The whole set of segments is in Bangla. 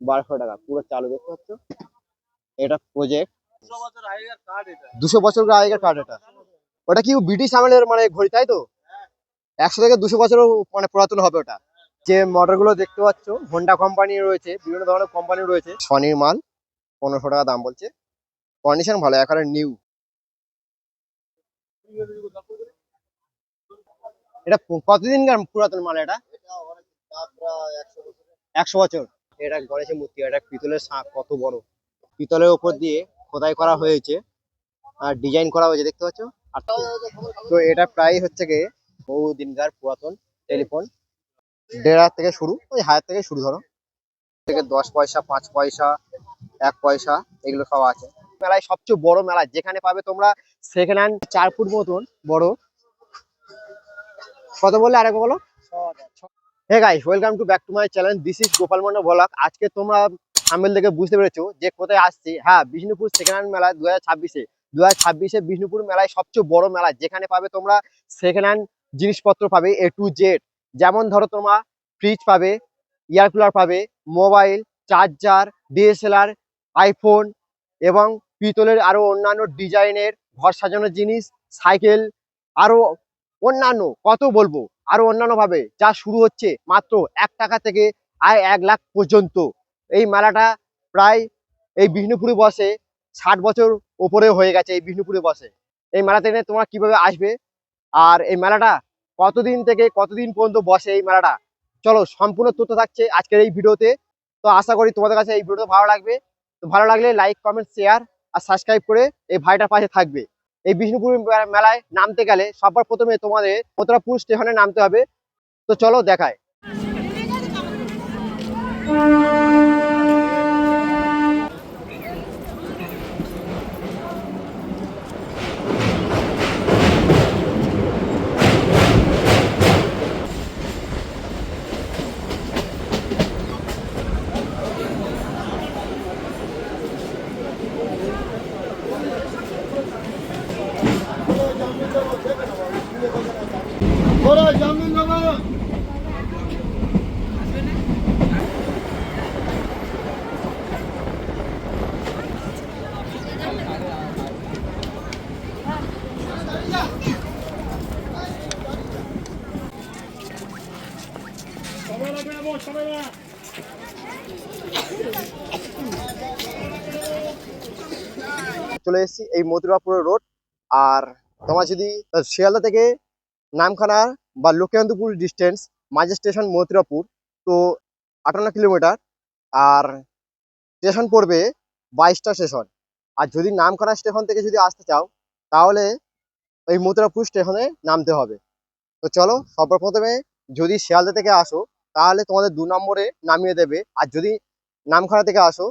বারোশো টাকা, পুরো চালু, দেখতে পাচ্ছ? এটা প্রজেক্ট দুশো বছর আগেকার কার্ড এটা। ওটা কি ব্রিটিশ আমলের মানে ঘড়ি, তাই তো? একশো থেকে দুশো বছর মানে পুরাতন হবে ওটা। যে মোটরগুলো দেখতে পাচ্ছ হোন্ডা কোম্পানি রয়েছে, বিভিন্ন ধরনের কোম্পানি রয়েছে। সনির মাল, পনেরোশো টাকা দাম বলছে। কন্ডিশন ভালো, একেবারে নিউ এটা কতদিনকার পুরাতন মাল এটা? একশো বছর। এটা গণেশের মূর্তি, এটা পিতলের শাঁখ, কত বড়। পিতলের উপর দিয়ে খোদাই করা হয়েছে, আর ডিজাইন করা হয়েছে, দেখতে পাচ্ছ? আর তো এটা প্রায় হচ্ছে গিয়ে বহু দিনকার পুরাতন টেলিফোন। দেড় হাজার থেকে শুরু, ওই হাজার থেকে শুরু ধরো। থেকে দশ পয়সা, পাঁচ পয়সা, এক পয়সা, এগুলো সব আছে। মেলায় সবচেয়ে বড় মেলা, যেখানে পাবে তোমরা সেকেন্ড হ্যান্ড চার ফুট মতন বড়। কত বললে আরেকবার বলো? Hey guys welcome to back to my channel this is Gopal Mondal blog আজকে তোমরা থাম্বেল দেখে বুঝতে পেরেছ যে কোথায় আসছি। হ্যাঁ বিষ্ণুপুর সেকেন্ড হ্যান্ড মেলা দু হাজার ছাব্বিশে। দু হাজার ছাব্বিশে বিষ্ণুপুর মেলায় সবচেয়ে বড় মেলা। যেখানে পাবে তোমরা সেকেন্ড হ্যান্ড জিনিসপত্র পাবে এ টু জেড যেমন ধরো তোমরা ফ্রিজ পাবে এয়ার কুলার পাবে মোবাইল চার্জার ডিএসএলআর আইফোন এবং পিতলের আরও অন্যান্য ডিজাইনের ঘর সাজানোর জিনিস সাইকেল আরও অন্যান্য, কত বলব। আরও অন্যান্য ভাবে যা শুরু হচ্ছে মাত্র এক টাকা থেকে আয় এক লাখ পর্যন্ত। এই মেলাটা প্রায় এই বিষ্ণুপুরে বসে ষাট বছর ওপরে হয়ে গেছে এই বিষ্ণুপুরে বসে। এই মেলাতে তোমরা কীভাবে আসবে? আর এই মেলাটা কতদিন থেকে কতদিন পর্যন্ত বসে এই মেলাটা? চলো সম্পূর্ণ তথ্য থাকছে আজকের এই ভিডিওতে। তো আশা করি তোমাদের কাছে এই ভিডিওটা ভালো লাগবে। তো ভালো লাগলে লাইক কমেন্ট শেয়ার আর সাবস্ক্রাইব করে এই ভাইটার পাশে থাকবে। এই বিষ্ণুপুর মেলায় নামতে গেলে সবার প্রথমে তোমাদের মথুরাপুর স্টেশনে নামতে হবে? তো চলো দেখায়। চলে এসেছি, এই মথুরাপুর রোড আর তোমার যদি শিয়ালদা থেকে নামখানা বা লক্ষ্মীকান্তপুর ডিস্টেন্স মাঝে স্টেশন মথুরাপুর, তো আটান্ন কিলোমিটার আর স্টেশন পড়বে বাইশটা স্টেশন আর যদি নামখানা স্টেশন থেকে যদি আসতে চাও, তাহলে ওই মথুরাপুর স্টেশনে নামতে হবে। তো চলো, সর্বপ্রথমে যদি শিয়ালদা থেকে আসো, তাহলে তোমাদের দু নম্বরে নামিয়ে দেবে। আর যদি নামখানা থেকে আসো,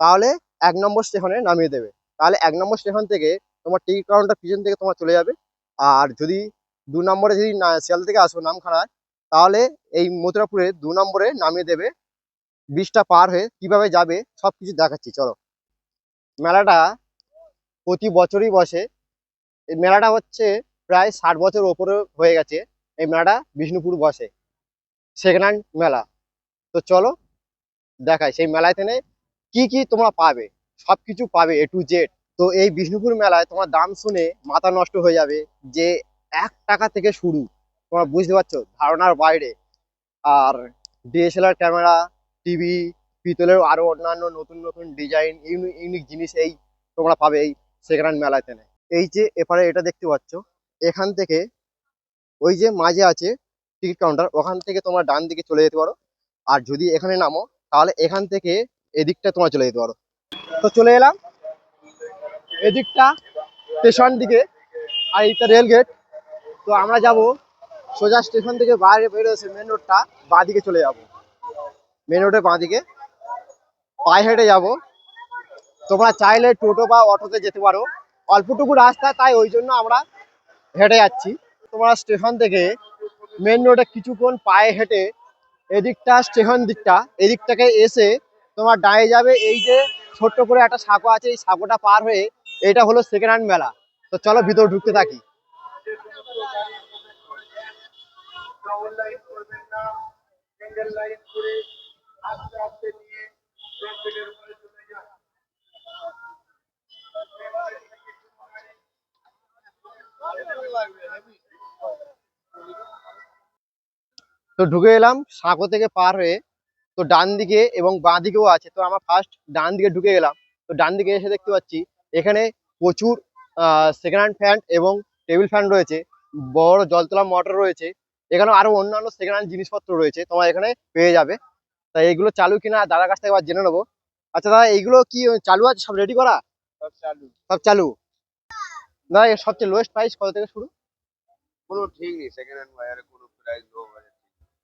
তাহলে এক নম্বর স্টেশনে নামিয়ে দেবে। তাহলে এক নম্বর স্টেশন থেকে তোমার টিকিট কাউন্টার পিছন থেকে তোমার চলে যাবে। আর যদি দু নম্বরে যদি না শিয়ালদা থেকে আসো নাম নামখানায়, তাহলে এই মথুরাপুরে দু নম্বরে নামিয়ে দেবে। ব্রিজটা পার হয়ে কীভাবে যাবে সব কিছু দেখাচ্ছি, চলো। মেলাটা প্রতি বছরই বসে। এই মেলাটা হচ্ছে প্রায় ষাট বছর ওপরে হয়ে গেছে। এই মেলাটা বিষ্ণুপুর বসে। সেকেন্ড হ্যান্ড মেলা। তো চলো দেখাই, সেই মেলায় তেনে কি কি তোমরা পাবে? সবকিছু পাবে এ টু জেড তো এই বিষ্ণুপুর মেলায় তোমার দাম শুনে মাথা নষ্ট হয়ে যাবে যে এক টাকা থেকে শুরু। তোমরা বুঝতে পারছ? ধারণার বাইরে। আর ডিএসএলআর ক্যামেরা, টিভি, পিতলের আরও অন্যান্য নতুন নতুন ডিজাইন ইউনিক ইউনিক জিনিস এই তোমরা পাবে এই সেকেন্ড হ্যান্ড মেলায় তেনে। এই যে এপারে এটা দেখতে পাচ্ছ, এখান থেকে ওই যে মাঝে আছে টিকিট কাউন্টার, ওখান থেকে তোমরা ডান দিকে চলে যেতে পারো। আর যদি এখানে নামো, তাহলে এখান থেকে এদিকটা তোমরা চলে যেতে পারো। তো চলে এলাম। এদিকটা স্টেশন দিকে, আর এইটা রেল গেট। তো আমরা যাব সোজা স্টেশন থেকে বাইরে বেরোছে মেন রোডটা বাঁ দিকে চলে যাব। মেন রোডের বাঁ দিকে পায়ে হেঁটে যাব। তোমরা চাইলে টোটো বা অটোতে যেতে পারো। অল্পটুকু রাস্তা, তাই ওই জন্য আমরা হেঁটে যাচ্ছি। তোমরা স্টেশন থেকে মেন রোডে কিছুক্ষণ পায়ে হেঁটে এদিকটা, স্টেশন দিকটা, এদিকটাকে এসে তোমার ডায়ে যাবে এই যে ছোট্ট করে একটা সাঁকো আছে, এই সাঁকোটা পার হয়ে এটা হলো সেকেন্ড হ্যান্ড মেলা। তো চলো ভিতরে ঢুকতে থাকি। তো ঢুকে এলাম, সাঁকো থেকে পার হয়ে তো ডান দিকে এবং বাঁ দিকেও আছে। তো আমরা ফার্স্ট ডান দিকে ঢুকে গেলাম। তো ডান দিকে এসে দেখতে পাচ্ছি এখানে প্রচুর সেকেন্ড হ্যান্ড ফ্যান এবং টেবিল ফ্যান রয়েছে। বড় জলতলা মোটর রয়েছে। এখানে আরও অন্যান্য সেকেন্ড হ্যান্ড জিনিসপত্র রয়েছে। তোমার এখানে পেয়ে যাবে। তাই এইগুলো চালু কিনা দাদার কাছ থেকে আবার জেনে নেব। আচ্ছা দাদা এইগুলো কি চালু আছে? সব রেডি করা? সব চালু। সব চালু? দাদা এর সবচেয়ে লোয়েস্ট প্রাইস কত থেকে শুরু? কোনো ঠিক নেই। সেকেন্ড হ্যান্ড বাজারে কোনো প্রাইস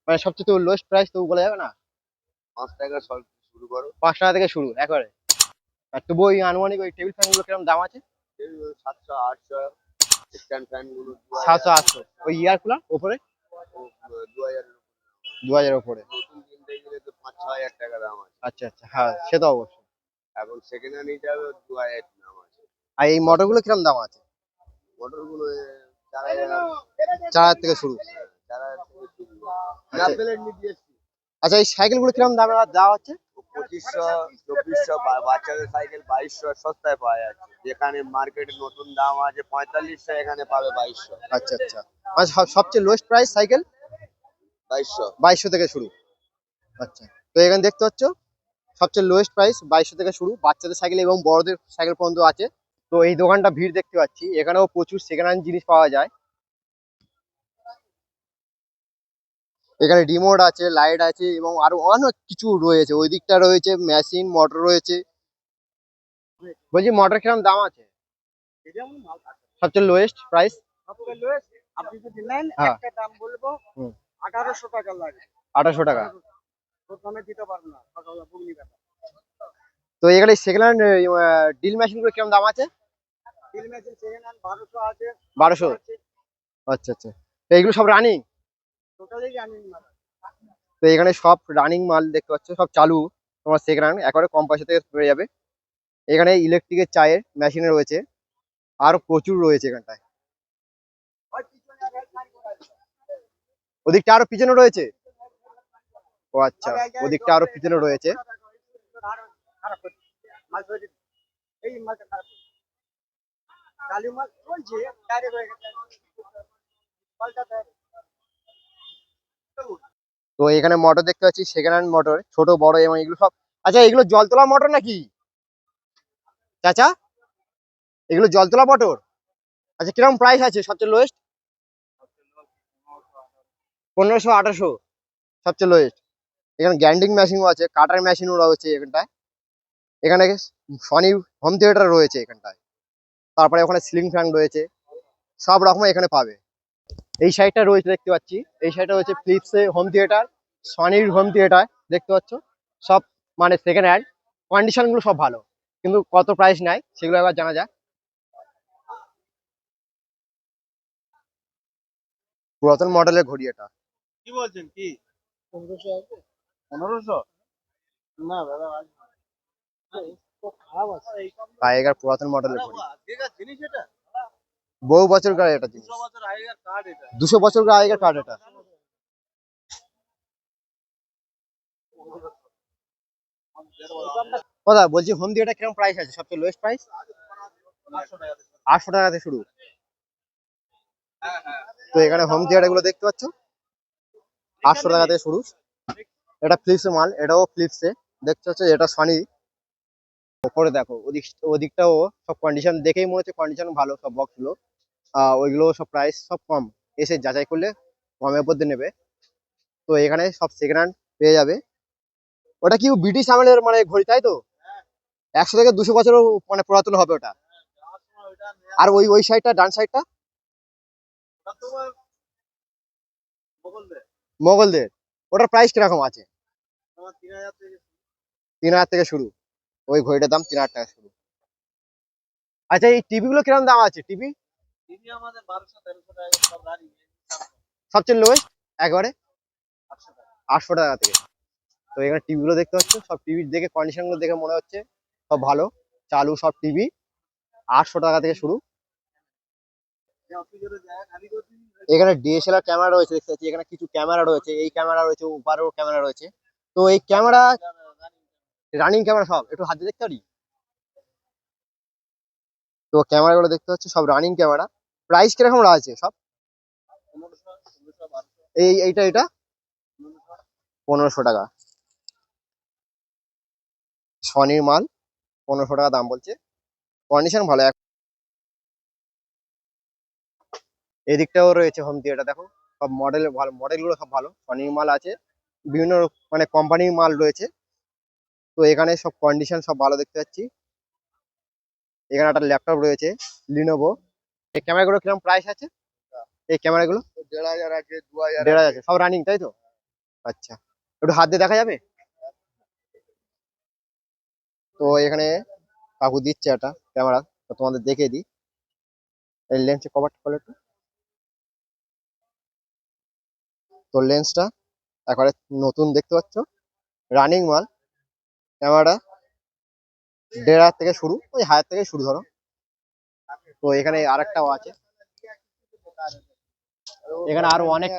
মানে সবচেয়ে তো লোয়েস্ট প্রাইস তো বলা যাবে না। পাঁচ টাকা শুরু করো। পাঁচ টাকা থেকে শুরু একবারে। আর তবু ওই আনুমানিক ওই টেবিল ফ্যানগুলো কীরকম দাম আছে? সাতশো আটশো স্ট্যান্ড ফ্যানগুলো সাতশো আটশো। ওই ইয়ার কুলার ওপরে? দু হাজার দু হাজার ওপরে নতুন কিনতে গেলে তো পাঁচ ছ হাজার টাকা দাম আছে। আচ্ছা আচ্ছা হ্যাঁ সে তো অবশ্যই। এখন সেকেন্ড হ্যান্ড নিতে হবে দু হাজার দাম আছে। আর এই মোটরগুলো কিরম দাম আছে? মোটরগুলো চার হাজার। চার হাজার থেকে শুরু। চার হাজার থেকে শুরু। আচ্ছা। আচ্ছা এই সাইকেলগুলো কিরম দামে দেওয়া হচ্ছে? পঁচিশশো চব্বিশশো বাচ্চাদের সাইকেল বাইশশো সস্তায় পাওয়া যাচ্ছে। যেখানে মার্কেটে নতুন দাম আছে পঁয়তাল্লিশশো এখানে পাবে বাইশশো। আচ্ছা আচ্ছা। মানে সবচেয়ে লোয়েস্ট প্রাইস সাইকেল? বাইশশো। বাইশশো থেকে শুরু। আচ্ছা তো এখানে দেখতে পাচ্ছ সবচেয়ে লোয়েস্ট প্রাইস বাইশশো থেকে শুরু বাচ্চাদের সাইকেল এবং বড়দের সাইকেল পর্যন্ত আছে। তো এই দোকানটা ভিড় দেখতে পাচ্ছি। এখানেও প্রচুর সেকেন্ড হ্যান্ড জিনিস পাওয়া যায়। এখানে রিমোট আছে লাইট আছে এবং আরও অনেক কিছু রয়েছে। ওই দিকটা রয়েছে মেশিন মোটর রয়েছে। বলছি মোটর কিরম দাম আছে? সবচেয়ে লোয়েস্ট প্রাইস আপনি যদি নেন হ্যাঁ। একটা দাম বলব আঠারোশো টাকা লাগে। আঠাশশো টাকা। প্রথমে দিতে পারব না বুগনি ব্যাপার তো এখানে সেকেন্ড হ্যান্ড ডিল দাম আছে? ডিল মেশিন সেকেন্ড হ্যান্ড বারোশো আছে। বারোশো? আচ্ছা আচ্ছা। এইগুলো সব রানিং তো এখানে সব রানিং মাল দেখতে পাচ্ছ সব চালু। তোমার সেকেন্ড হ্যান্ড একেবারে কম পয়সা থেকে পেয়ে যাবে। এখানে ইলেকট্রিকের চায়ের মেশিন রয়েছে। আর প্রচুর রয়েছে এখানটায়। ওদিকটা আরও পিছনে রয়েছে? ও আচ্ছা ওদিকটা আরও পিছনে রয়েছে। মাল চলছে তো এখানে মোটর দেখতে পাচ্ছি সেকেন্ড হ্যান্ড মোটর ছোট, বড় এবং এগুলো সব আচ্ছা এগুলো জল তোলা মোটর নাকি? চাচা, এগুলো জল তোলা মোটর আচ্ছা কীরকম প্রাইস আছে সবচেয়ে লোয়েস্ট পনেরোশো, আঠারোশো, সবচেয়ে লোয়েস্ট এখানে গ্যান্ডিং মেশিনও আছে কাটার মেশিনও রয়েছে এখানটায়। এখানে সনি হোম থিয়েটার রয়েছে এখানটায়। তারপরে ওখানে সিলিং ফ্যান রয়েছে। সব রকম এখানে পাবে। এই সাইডটা রয়েছে দেখতে পাচ্ছি। এই সাইডটা রয়েছে ফিলিপসে হোম থিয়েটার সনির হোম থিয়েটার দেখতে পাচ্ছ? সব মানে সেকেন্ড হ্যান্ড কন্ডিশনগুলো সব ভালো। কিন্তু কত প্রাইস নেয় সেগুলো একবার জানা যাক। পুরাতন মডেলের ঘড়ি এটা। কি বলছেন? কি? পনেরোশো আছে? পনেরোশো? না দাদা পুরাতন মডেলের ঘড়ি। জিনিস এটা। বহু বছরকার এটা জিনিস। দুশো বছর আগেকার কার্ড এটা। দুশো বছর আগেকার কার্ড এটা। কথা বলছি হোম থিয়েটার কীরকম প্রাইস আছে? সবচেয়ে লোয়েস্ট প্রাইস আটশো টাকা আটশো টাকা থেকে শুরু। তো এখানে হোম থিয়েটারগুলো দেখতে পাচ্ছ? আটশো টাকা থেকে শুরু। এটা ফ্লিপসে মাল এটাও ফ্লিপসে দেখতে পাচ্ছ এটা সনি ওপরে দেখো ওদিক ওদিকটাও সব কন্ডিশন দেখেই মনে হচ্ছে কন্ডিশন ভালো সব বক্সগুলো। আহ, ওইগুলো সব প্রাইস সব কম। এসে যাচাই করলে কমের মধ্যে নেবে। তো এখানে সব সেকেন্ড হ্যান্ড পেয়ে যাবে। ওটা কি ব্রিটিশ আমলের মানে ঘড়ি তাই তো? একশো থেকে দুশো বছরও মানে পুরাতন হবে ওটা। আর ওই ওই সাইডটা ডান সাইডটা মোগলদের। ওটার প্রাইস কীরকম আছে? তিন হাজার থেকে শুরু। ওই ঘড়িটার দাম তিন হাজার টাকা শুরু। আচ্ছা এই টিভি গুলো কীরকম দাম আছে? টিভি? সবচেয়ে লোয়েস্ট একবারে? আটশো টাকা। থেকে। তো এখানে টিভি গুলো দেখতে পাচ্ছ সব টিভি দেখে কন্ডিশনগুলো দেখে মনে হচ্ছে সব ভালো। চালু সব টিভি। আটশো টাকা থেকে শুরু। এখানে ডিএসএলআর ক্যামেরা রয়েছে দেখতে পাচ্ছি। এখানে কিছু ক্যামেরা রয়েছে। এই ক্যামেরা রয়েছে উপরেও ক্যামেরা রয়েছে। তো এই ক্যামেরা রানিং ক্যামেরা সব, একটু হাতে দেখতে পারি? তো ক্যামেরা গুলো দেখতে পাচ্ছ, সব রানিং ক্যামেরা প্রাইস কীরকম আছে সব? এই, এইটা এটা পনেরোশো টাকা। সনির মাল, পনেরোশো টাকা দাম বলছে। কন্ডিশন ভালো এদিকটাও রয়েছে হোম থিয়েটার দেখো। সব মডেল ভালো মডেলগুলো সব ভালো। সনির মাল আছে। বিভিন্ন মানে কোম্পানির মাল রয়েছে। তো এখানে সব কন্ডিশন সব ভালো দেখতে পাচ্ছি। এখানে একটা ল্যাপটপ রয়েছে লিনোভো এই ক্যামেরাগুলো কীরকম প্রাইস আছে? এই ক্যামেরাগুলো দেড় হাজার আছে দু হাজার দেড় হাজার সব রানিং তাই তো? আচ্ছা একটু হাত দিয়ে দেখা যাবে? তো এখানে কাকু দিচ্ছে একটা ক্যামেরা তো তোমাদের দেখে দিই। এই লেন্সের কভারটা খোলো একটু। তো লেন্সটা একবারে নতুন দেখতে পাচ্ছ। রানিং মাল। ক্যামেরাটা দেড় হাজার থেকে শুরু ওই হাজার থেকে শুরু ধরো। তো এখানে আর একটাও আছে। এখানে আরও অনেক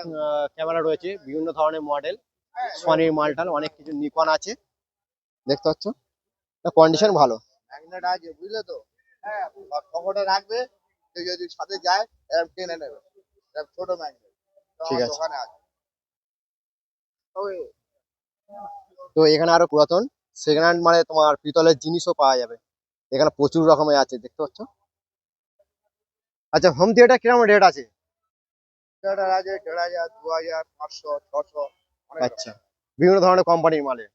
ক্যামেরা রয়েছে বিভিন্ন ধরনের মডেল সনির মালটাল অনেক কিছু নিকন আছে। দেখতে পাচ্ছ? কন্ডিশন ভালো। ম্যাগনেট আছে বুঝলে তো? হ্যাঁ রাখবে কেউ যদি সাথে যায় এরকম টেনে নেবে। এরকম ছোট ম্যাগনেট ঠিক আছে। ওখানে আছে। তো এখানে আরও পুরাতন সেকেন্ড হ্যান্ড মানে তোমার পিতলের জিনিসও পাওয়া যাবে। এখানে প্রচুর রকমের আছে দেখতে পাচ্ছ? আচ্ছা হোম থিয়েটার কীরকম রেট আছে? দেড় হাজার দেড় হাজার দু হাজার পাঁচশো ছশো আচ্ছা বিভিন্ন ধরনের কোম্পানির মালে।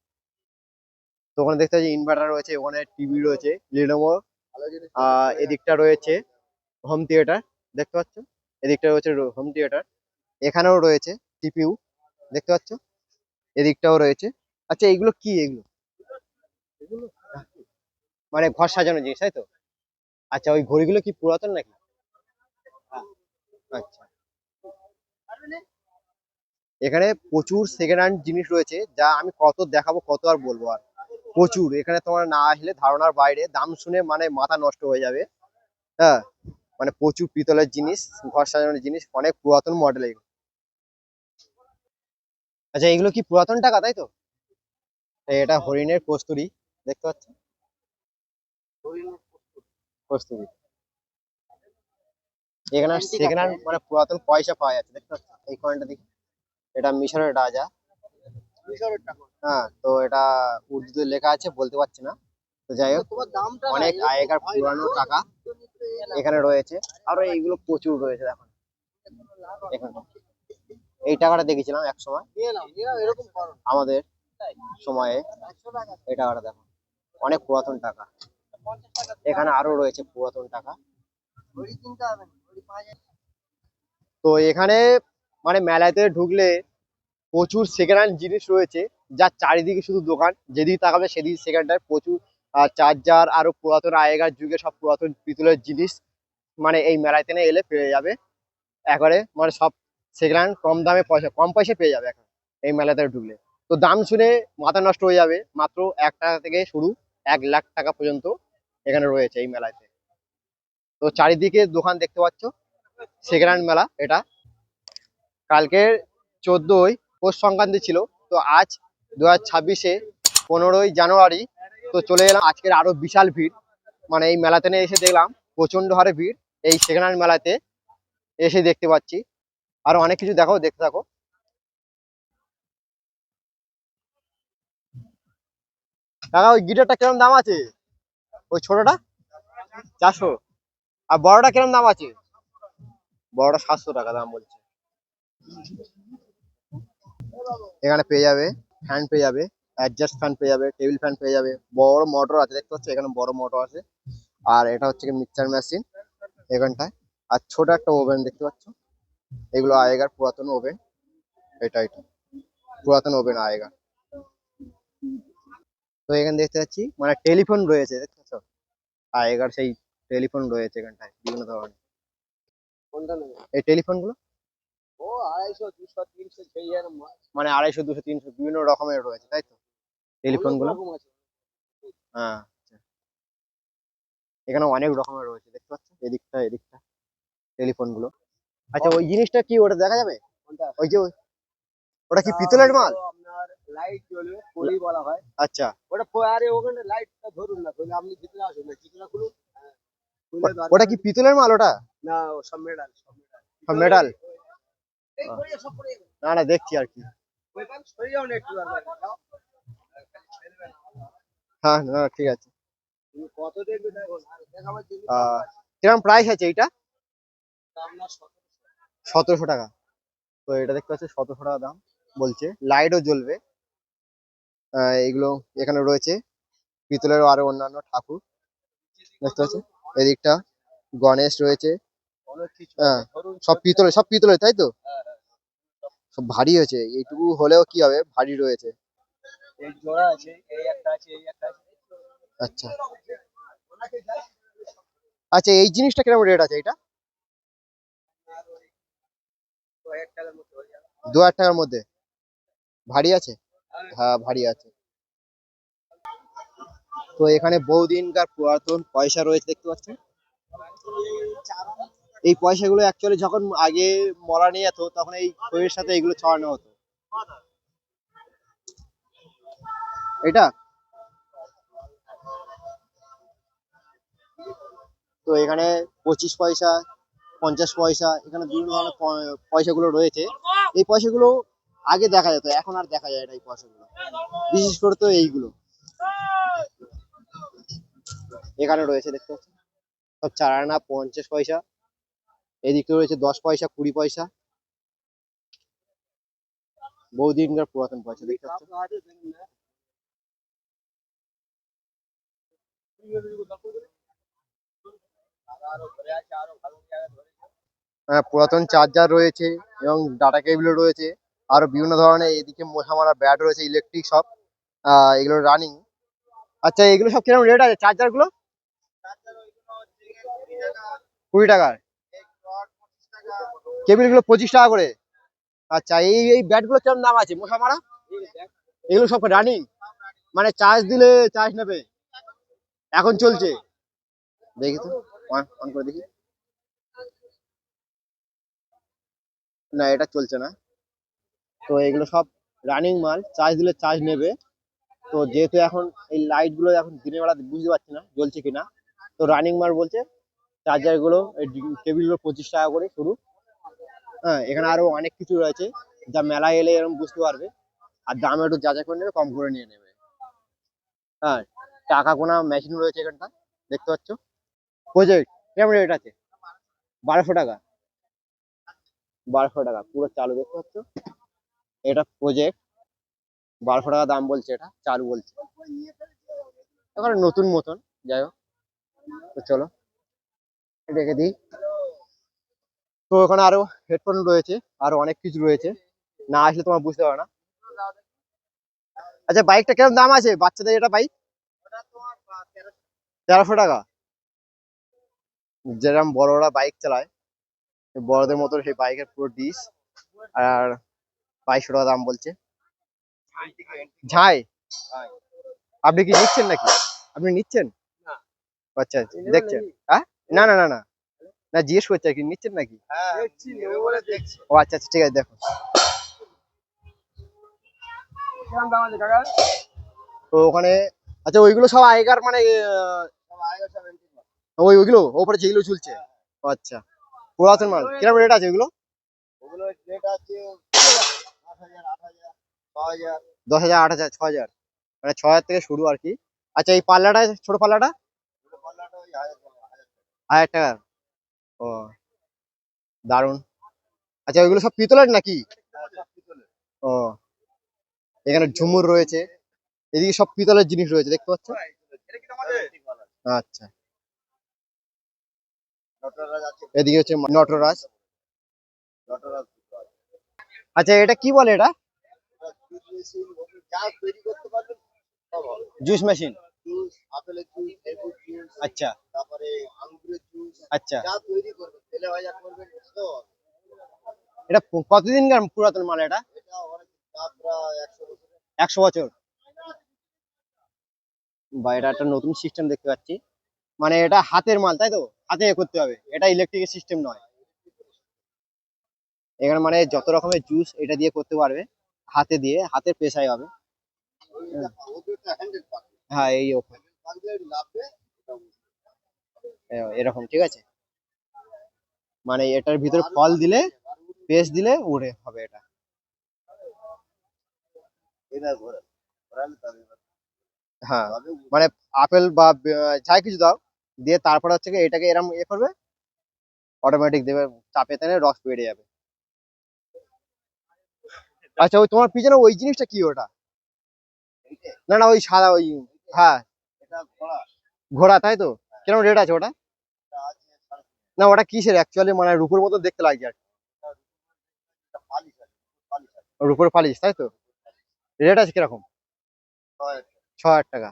তো ওখানে দেখতে পাচ্ছি ইনভার্টার রয়েছে ওখানে টিভি রয়েছে জিনিস আহ এদিকটা রয়েছে হোম থিয়েটার দেখতে পাচ্ছ? এদিকটা রয়েছে হোম থিয়েটার এখানেও রয়েছে টিপিউ দেখতে পাচ্ছ? এদিকটাও রয়েছে। আচ্ছা এগুলো কি এগুলো? মানে ঘর সাজানোর জিনিস, তাই তো? আচ্ছা ওই ঘড়িগুলো কি পুরাতন নাকি? আচ্ছা। এখানে প্রচুর সেকেন্ড হ্যান্ড জিনিস রয়েছে, যা আমি কত দেখাবো, কত আর বলব আর। প্রচুর, এখানে তোমার না আসলে ধারণার বাইরে, দাম শুনে মানে মাথা নষ্ট হয়ে যাবে। হ্যাঁ মানে প্রচুর পিতলের জিনিস ঘর সাজানোর জিনিস, অনেক পুরাতন মডেল এগুলো। আচ্ছা এগুলো কি পুরাতন টাকা, তাই তো? এটা হরিণের কস্তুরি। দেখতে পাচ্ছ কস্তুরি এখানে। হ্যান্ড মানে পুরাতন পয়সা পাওয়া যাচ্ছে দেখতে পাচ্ছ এই কয়েনটা দেখি। এটা মিশরের রাজা। মিশরের টাকা। হ্যাঁ তো এটা উর্দুতে লেখা আছে বলতে পারছি না। তো যাই হোক অনেক আগেকার পুরানো টাকা এখানে রয়েছে। আরও এইগুলো প্রচুর রয়েছে দেখুন। এখানে এই টাকাটা দেখেছিলাম এক সময়। আমাদের সময়ে এই টাকাটা দেখো অনেক পুরাতন টাকা। এখানে আরও রয়েছে পুরাতন টাকা। তো এখানে মানে মেলাতে ঢুকলে প্রচুর সেকেন্ড হ্যান্ড জিনিস রয়েছে। যার চারিদিকে শুধু দোকান। যেদিকে তাকাবে সেদিকে সেকেন্ড হ্যান্ড প্রচুর চার্জার, আরও পুরাতন আগেকার যুগে সব পুরাতন পিতলের জিনিস মানে এই মেলাতে না এলে পেয়ে যাবে। একবারে মানে সব সেকেন্ড হ্যান্ড কম দামে পয়সা, কম পয়সা পেয়ে যাবে এখন এই মেলাতে ঢুকলে। তো দাম শুনে মাথা নষ্ট হয়ে যাবে। মাত্র এক টাকা থেকে শুরু। এক লাখ টাকা পর্যন্ত এখানে রয়েছে এই মেলাতে। তো চারিদিকে দোকান দেখতে পাচ্ছ, সেকেন্ড মেলা এটা। কালকে চোদ্দই পৌষ সংক্রান্তি ছিল, তো আজ দু হাজার ছাব্বিশে পনেরোই জানুয়ারি, তো চলে এলাম। আজকের আরও বিশাল ভিড় মানে এই মেলাতে এসে দেখলাম প্রচণ্ড হারে ভিড়। এই সেকেন্ড মেলাতে এসে দেখতে পাচ্ছি। আরও অনেক কিছু দেখো, দেখতে থাকো। কাকা, ওই গিটারটা কিরম দাম আছে? ওই ছোটটা? চারশো। আর বড়টা কিরম দাম আছে? বড়টা সাতশো টাকা দাম বলছে। এখানে পেয়ে যাবে ফ্যান পেয়ে যাবে অ্যাডজাস্ট ফ্যান পেয়ে যাবে টেবিল ফ্যান পেয়ে যাবে। বড় মোটর আছে, দেখতে পাচ্ছ? এখানে বড় মোটর আছে। আর এটা হচ্ছে মিক্সচার মেশিন এখানটায়। আর ছোট একটা ওভেন দেখতে পাচ্ছ? এগুলো আয়েগার পুরাতন ওভেন এটা এটা। পুরাতন ওভেন আগেকার। তো এখানে দেখতে পাচ্ছি মানে টেলিফোন রয়েছে দেখতে পাচ্ছ? আগেকার সেই টেলিফোন রয়েছে এখানটায় বিভিন্ন ধরনের। কোনটা নেবে? এই টেলিফোনগুলো ও আড়াইশো দুশো তিনশো সেই মানে আড়াইশো দুশো তিনশো বিভিন্ন রকমের রয়েছে তাই তো? টেলিফোনগুলো হ্যাঁ আচ্ছা। এখানে অনেক রকমের রয়েছে দেখতে পাচ্ছ? এদিকটা এদিকটা টেলিফোনগুলো আচ্ছা ওই জিনিসটা কি ওটা দেখা যাবে? ওই যে ওটা কি পিতলের মাল? লাইট জ্বলবে পলি বলা হয়। আচ্ছা। ওটা আরে ওখানে লাইটটা ধরুন না ধরলে আপনি ভিতরে আসুন না ভিতরে খুলুন? হ্যাঁ। ওটা কি পিতলের মাল ওটা? না ও সব মেটাল সব পড়ে না না দেখছি আর কি। হ্যাঁ না ঠিক আছে। কিরম প্রাইস আছে এইটা? সতেরোশো। টাকা। তো এটা দেখতে পাচ্ছি সতেরোশো টাকা দাম বলছে। লাইটও জ্বলবে। এগুলো এখানে রয়েছে। পিতলের আরও অন্যান্য ঠাকুর দেখতে পাচ্ছি এদিকটা গণেশ রয়েছে। হ্যাঁ সব পিতলের সব পিতলের তাই তো? সব ভারী হয়েছে। এইটুকু হলেও কি হবে? ভারী রয়েছে। আচ্ছা। আচ্ছা এই জিনিসটা কীরকম রেট আছে এটা দু হাজার টাকার মধ্যে। ভারী আছে? হ্যাঁ ভারী আছে। তো এখানে বহুদিনকার পুরাতন পয়সা রয়েছে, দেখতে পাচ্ছেন? এই পয়সাগুলো অ্যাকচুয়ালি যখন আগে মরা নিয়ে যেত তখন এই খইয়ের সাথে এগুলো ছড়ানো হতো। এটা? তো এখানে পঁচিশ পয়সা, পঞ্চাশ পয়সা, এখানে বিভিন্ন ধরনের পয়সাগুলো রয়েছে। এই পয়সাগুলো আগে দেখা যেত এখন আর দেখা যায় না এই পয়সাগুলো। বিশেষ করে তো এইগুলো। এখানে রয়েছে দেখতে পাচ্ছেন? সব চার আনা পঞ্চাশ পয়সা। এদিকে রয়েছে দশ পয়সা কুড়ি পয়সা। বহুদিনকার পুরাতন পয়সা দেখতে পাচ্ছেন? আহ, পুরাতন চার্জার রয়েছে এবং ডাটা কেবল রয়েছে। আরও বিভিন্ন ধরনের এদিকে মশা মারা ব্যাট রয়েছে ইলেকট্রিক সব এগুলো রানিং আচ্ছা এগুলো সব কীরকম রেট আছে? চার্জারগুলো? কুড়ি টাকার। কেবিলগুলো পঁচিশ টাকা করে। আচ্ছা এই এই ব্যাটগুলো কীরকম দাম আছে? মশা মারা এগুলো সব রানিং মানে চার্জ দিলে চার্জ নেবে। এখন চলছে। দেখি তো। অন করে দেখি। না, এটা চলছে না। তো এগুলো সব রানিং মাল চার্জ দিলে চার্জ নেবে। তো যেহেতু এখন এই লাইটগুলো এখন দিনের বেলা বুঝতে পারছি না, জ্বলছে কিনা। তো রানিং মাল বলছে চার্জারগুলো, এই টেবিলগুলো পঁচিশ টাকা করে শুরু। হ্যাঁ এখানে আরও অনেক কিছু রয়েছে, যা মেলায় এলে এরকম বুঝতে পারবে। আর দাম একটু যাচাই করে নেবে, কম করে নিয়ে নেবে। হ্যাঁ টাকা গোনা মেশিন রয়েছে এখানটা, দেখতে পাচ্ছ? প্রজেক্ট কেমন রেট আছে? বারোশো টাকা। বারোশো টাকা, পুরো চালু, দেখতে পাচ্ছ? এটা প্রজেক্ট বারোশো টাকা দাম বলছে এটা, চালু বলছে। এখন নতুন মতন, যাই হোক। তো চলো রেখে দিই। তো ওখানে আরও হেডফোন রয়েছে, আরও অনেক কিছু রয়েছে। না আসলে তোমার বুঝতে পারো না। আচ্ছা বাইকটা কীরকম দাম আছে? বাচ্চাদের এটা বাইক তেরোশো টাকা। যেরকম বড়রা বাইক চালায়, বড়দের মতো সেই বাইকের পুরো ডিস আর বাইশশো টাকা দাম বলছে। ঝাই? আপনি কি নিচ্ছেন নাকি? আপনি নিচ্ছেন? না। আচ্ছা দেখছেন। হ্যাঁ? না না না না। না জিজ্ঞেস করছে আর কি নিচ্ছেন নাকি? ও আচ্ছা আচ্ছা ঠিক আছে দেখো। তো ওখানে আচ্ছা ওইগুলো সব আগেকার মানে। ওই ওইগুলো ওপরে যেগুলো ঝুলছে। আচ্ছা। পুরাতন মাল। কীরকম রেট আছে ওইগুলো? ওগুলো রেট আছে দশ হাজার আট হাজার ছ হাজার। মানে ছ হাজার থেকে শুরু আর কি। আচ্ছা এই পাল্লাটা ছোট পাল্লাটা? হাজার টাকা, ও দারুণ আচ্ছা ওইগুলো সব পিতলের নাকি। ও এখানে ঝুমুর রয়েছে। এদিকে সব পিতলের জিনিস রয়েছে দেখতে পাচ্ছ? আচ্ছা। এদিকে হচ্ছে নটরাজ নটরাজ। আচ্ছা এটা কি বলে এটা? জুস মেশিন, আচ্ছা। আচ্ছা। পুরাতন মাল এটা? একশো বছর। এটা একটা নতুন সিস্টেম দেখতে পাচ্ছি। মানে এটা হাতের মাল তাই তো? হাতে করতে হবে। এটা ইলেকট্রিকের সিস্টেম নয়। এখানে মানে যত রকমের জুস এটা দিয়ে করতে পারবে, হাতে দিয়ে, হাতের পেশায় হবে। হ্যাঁ এই এরকম, ঠিক আছে? মানে এটার ভিতরে ফল দিলে পেস্ট দিলে উড়ে হবে এটা। হ্যাঁ মানে আপেল বা যাই কিছু দাও, দিয়ে তারপর হচ্ছে এটাকে এরকম ইয়ে করবে অটোমেটিক দেবে, চাপে টেনে রস বেড়ে যাবে। আচ্ছা ওই তোমার পিছনে ওই জিনিসটা কি ওটা? না না, ওই সাদা, ওই হ্যাঁ। ঘোড়া, তাই তো? কীরকম রেট আছে ওটা? না, ওটা কিসের অ্যাকচুয়ালি মানে রূপোর মতো দেখতে লাগছে আর। রূপোর পালিশ, তাই তো? রেট আছে কীরকম? ছ হাজার টাকা।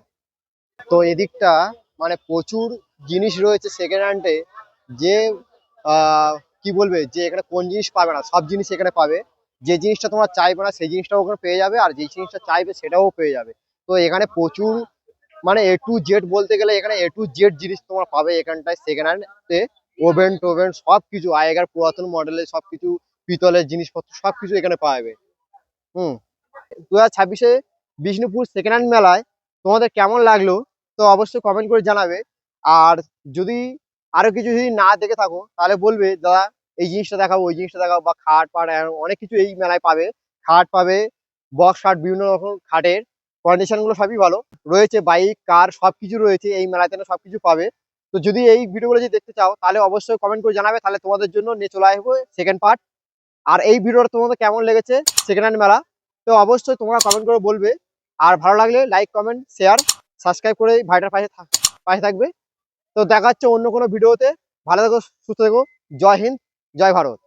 তো এদিকটা মানে প্রচুর জিনিস রয়েছে সেকেন্ড হ্যান্ডে যে কি বলবে? যে এখানে কোন জিনিস পাবে না, সব জিনিস এখানে পাবে। যে জিনিসটা তোমরা চাইবে না, সেই জিনিসটাও ওখানে পেয়ে যাবে, আর যে জিনিসটা চাইবে সেটাও পেয়ে যাবে। তো এখানে প্রচুর মানে এ টু জেড বলতে গেলে এখানে এ টু জেড জিনিস তোমরা পাবে এখানটায় সেকেন্ড হ্যান্ডে ওভেন টোভেন সব কিছু আগেকার পুরাতন মডেলের সব কিছু পিতলের জিনিসপত্র সব কিছু এখানে পাওয়া যাবে হুম। দু হাজার ছাব্বিশে বিষ্ণুপুর সেকেন্ড হ্যান্ড মেলায় তোমাদের কেমন লাগল, তো অবশ্যই কমেন্ট করে জানাবে। আর যদি আরও কিছু যদি না দেখে থাকো, তাহলে বলবে, দাদা এই জিনিসটা দেখাবো, ওই জিনিসটা দেখাবো, বা খাট, পাট অনেক কিছু এই মেলায় পাবে। খাট পাবে, বক্স খাট, বিভিন্ন রকম খাটের। কন্ডিশনগুলো সবই ভালো। রয়েছে বাইক কার সবকিছু রয়েছে এই মেলাতে সবকিছু পাবে। তো যদি এই ভিডিওগুলো যদি দেখতে চাও, তাহলে অবশ্যই কমেন্ট করে জানাবে। তাহলে তোমাদের জন্য নিয়ে চলে আসব সেকেন্ড পার্ট আর এই ভিডিওটা তোমাদের কেমন লেগেছে? সেকেন্ড হ্যান্ড মেলা। তো অবশ্যই তোমরা কমেন্ট করে বলবে। আর ভালো লাগলে লাইক কমেন্ট শেয়ার সাবস্ক্রাইব করে ভাইটার পাশে পাশে থাকবে। তো দেখা হচ্ছে অন্য কোনো ভিডিওতে। ভালো থেকো, সুস্থ থেকো। জয় হিন্দ। জয় ভারত।